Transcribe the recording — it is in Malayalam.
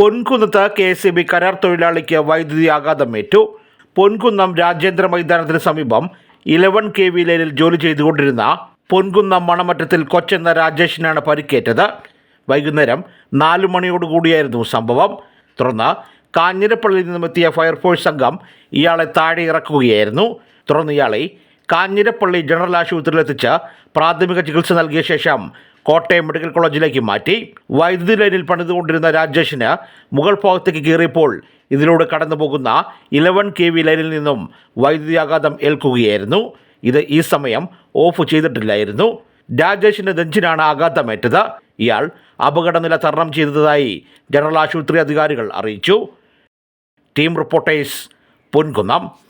പൊൻകുന്നത്ത് കെ എസ് ഇ ബി കരാർ തൊഴിലാളിക്ക് വൈദ്യുതി ആഘാതമേറ്റു. പൊൻകുന്നം രാജേന്ദ്ര മൈതാനത്തിന് സമീപം ഇലവൻ കെ വി ലൈനിൽ ജോലി ചെയ്തുകൊണ്ടിരുന്ന പൊൻകുന്നം മണമറ്റത്തിൽ കൊച്ചെന്ന രാജേഷിനാണ് പരിക്കേറ്റത്. വൈകുന്നേരം നാലു മണിയോടുകൂടിയായിരുന്നു സംഭവം. തുടർന്ന് കാഞ്ഞിരപ്പള്ളിയിൽ നിന്നുമെത്തിയ ഫയർഫോഴ്സ് സംഘം ഇയാളെ താഴെ ഇറക്കുകയായിരുന്നു. തുടർന്ന് ഇയാളെ കാഞ്ഞിരപ്പള്ളി ജനറൽ ആശുപത്രിയിലെത്തിച്ച് പ്രാഥമിക ചികിത്സ നൽകിയ ശേഷം കോട്ടയം മെഡിക്കൽ കോളേജിലേക്ക് മാറ്റി. വൈദ്യുതി ലൈനിൽ പണിതുകൊണ്ടിരുന്ന രാജേഷിന് മുകൾ ഭാഗത്തേക്ക് കയറിയപ്പോൾ ഇതിലൂടെ കടന്നുപോകുന്ന ഇലവൻ കെ വി ലൈനിൽ നിന്നും വൈദ്യുതി ആഘാതം ഏൽക്കുകയായിരുന്നു. ഇത് ഈ സമയം ഓഫ് ചെയ്തിട്ടില്ലായിരുന്നു. രാജേഷിന്റെ നെഞ്ചിനാണ് ആഘാതമേറ്റത്. ഇയാൾ അപകടനില തരണം ചെയ്തതായി ജനറൽ ആശുപത്രി അധികാരികൾ അറിയിച്ചു. Team reporters Ponkunnam.